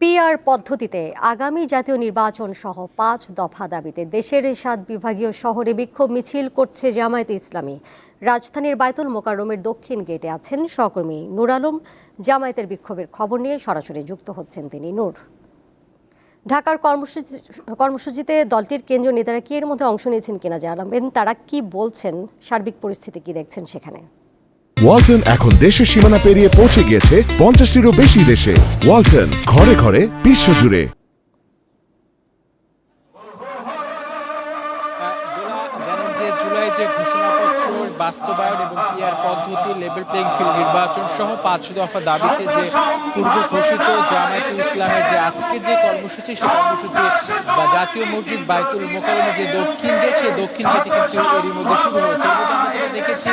PR পদ্ধতিতে আগামী জাতীয় নির্বাচন সহ পাঁচ দফা দাবিতে দেশের সাত বিভাগীয় শহরে বিক্ষোভ মিছিল করছে জামায়াতে ইসলামী। রাজধানীর বায়তুল মোকাররমের দক্ষিণ গেটে আছেন সহকর্মী নূর আলম। জামায়াতের বিক্ষোভের খবর নিয়ে সরাসরি যুক্ত হচ্ছেন তিনি নূর। ঢাকার কর্মসূচি, কর্মসূচিতে দলটির কেন্দ্রীয় নেতারা কি এর মধ্যে অংশ নিয়েছেন কিনা জানাবেন, তারা কি বলছেন, সার্বিক পরিস্থিতি কি দেখছেন সেখানে? ওয়ালটন এখন দেশের সীমানা পেরিয়ে পৌঁছে গিয়েছে পঞ্চাশটিরও বেশি দেশে। ওয়ালটন, ঘরে ঘরে বিশ্বজুড়ে বাস্তবায়ন এবং পিআর পদ্ধতি লেভেল প্লেইং ফিল্ড নির্বাচন সহ পাঁচ দফা দাবিতে যে পূর্ব ঘোষিত জামায়াতে ইসলামের যে আজকের যে কর্মসূচি, সেই কর্মসূচি বা জাতীয় মসজিদ বাইতুল মোকারমে যে দক্ষিণ দক্ষিণ গেটে কিন্তু এরই মধ্যে শুরু হয়েছে। দেখেছি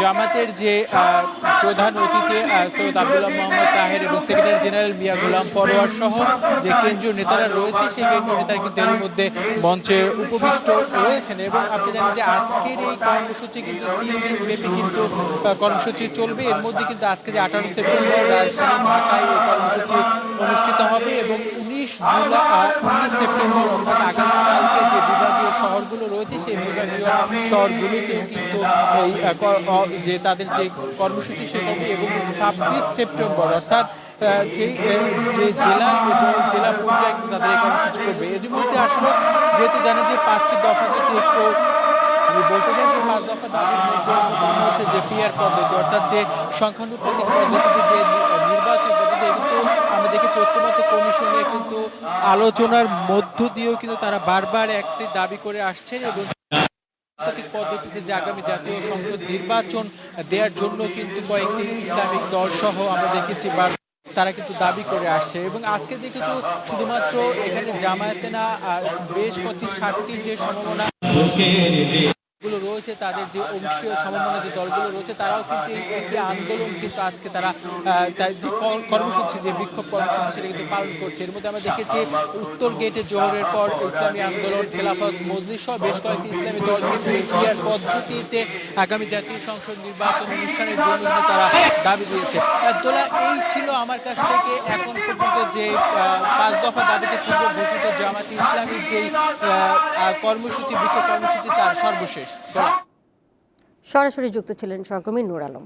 জামাতের যে প্রধান অতিথি সৈয়দ আব্দুল্লাহ মোহাম্মদ তাহের এবং সেক্রেটারি জেনারেল মিয়া গোলাম পরোয়ার সহ যে কেন্দ্রীয় নেতারা রয়েছে, সেই কেন্দ্রীয় নেতারা কিন্তু এর মধ্যে মঞ্চে উপবিষ্ট রয়েছেন এবং আপনি জানেন যে আজকের এই কর্মসূচি কিন্তু তিন দিন ব্যাপী কিন্তু কর্মসূচি চলবে। এর মধ্যে কিন্তু আজকে যে আঠারো সেপ্টেম্বর রাজধানী ঢাকায় এই কর্মসূচি অনুষ্ঠিত হবে এবং উনিশ জুলাই উনিশ সেপ্টেম্বর অর্থাৎ যে বিভাগীয় শহরগুলো রয়েছে, সেই বিভাগীয় শহরগুলোতেও কিন্তু এই যে তাদের যে কর্মসূচি সে হবে এবং ছাব্বিশ সেপ্টেম্বর, অর্থাৎ যে যে জেলা এবং জেলা পর্যায়ে কিন্তু তাদের এই কর্মসূচি করবে। এর মধ্যে আসলে যেহেতু জানেন যে পাঁচটি দফা যদি একটু বলতে চাই যে পাঁচ দফা অন্যতম হচ্ছে যে পিআর পদ্ধতি, অর্থাৎ যে সংখ্যানুপাতিক পদ্ধতিতে যে নির্বাচন পদ্ধতি এ কিন্তু আমরা দেখেছি, ঐক্যমত্য কমিশনে কিন্তু আলোচনার মধ্য দিয়েও কিন্তু তারা বারবার একটি দাবি করে আসছেন এবং পদ্ধতিতে যে আগামী জাতীয় সংসদ নির্বাচন দেওয়ার জন্য কিন্তু কয়েকটি ইসলামিক দল সহ আমরা দেখেছি বা তারা কিন্তু দাবি করে আসছে। এবং আজকে দেখেছ, শুধুমাত্র এখানে জামায়াতে না বেশ পঁচিশ ষাটটি যে সম্ভাবনা রয়েছে, তাদের যে অংশীয় সমন্বয় যে দলগুলো রয়েছে, তারাও কিন্তু এই আন্দোলন কিন্তু আজকে তারা যে কর্মসূচি, যে বিক্ষোভ কর্মসূচি, সেটা কিন্তু পালন করছে। এর মধ্যে আমরা দেখেছি উত্তর গেটে জোহরের পর ইসলামী আন্দোলন, খেলাফত, মজলিস সহ বেশ কয়েকটি ইসলামী দল কিন্তু ইন্ডিয়ার পদ্ধতিতে আগামী জাতীয় সংসদ নির্বাচন অনুষ্ঠানের জন্য তারা দাবি দিয়েছে। দোলা এই ছিল আমার কাছ থেকে এখন পর্যন্ত যে পাঁচ দফা দাবিতে পূর্ব ঘোষিত জামাত ইসলামীর যেই কর্মসূচি, বিক্ষোভ কর্মসূচি, তার সর্বশেষ। সরাসরি যুক্ত ছিলেন সহকর্মী নুর আলম।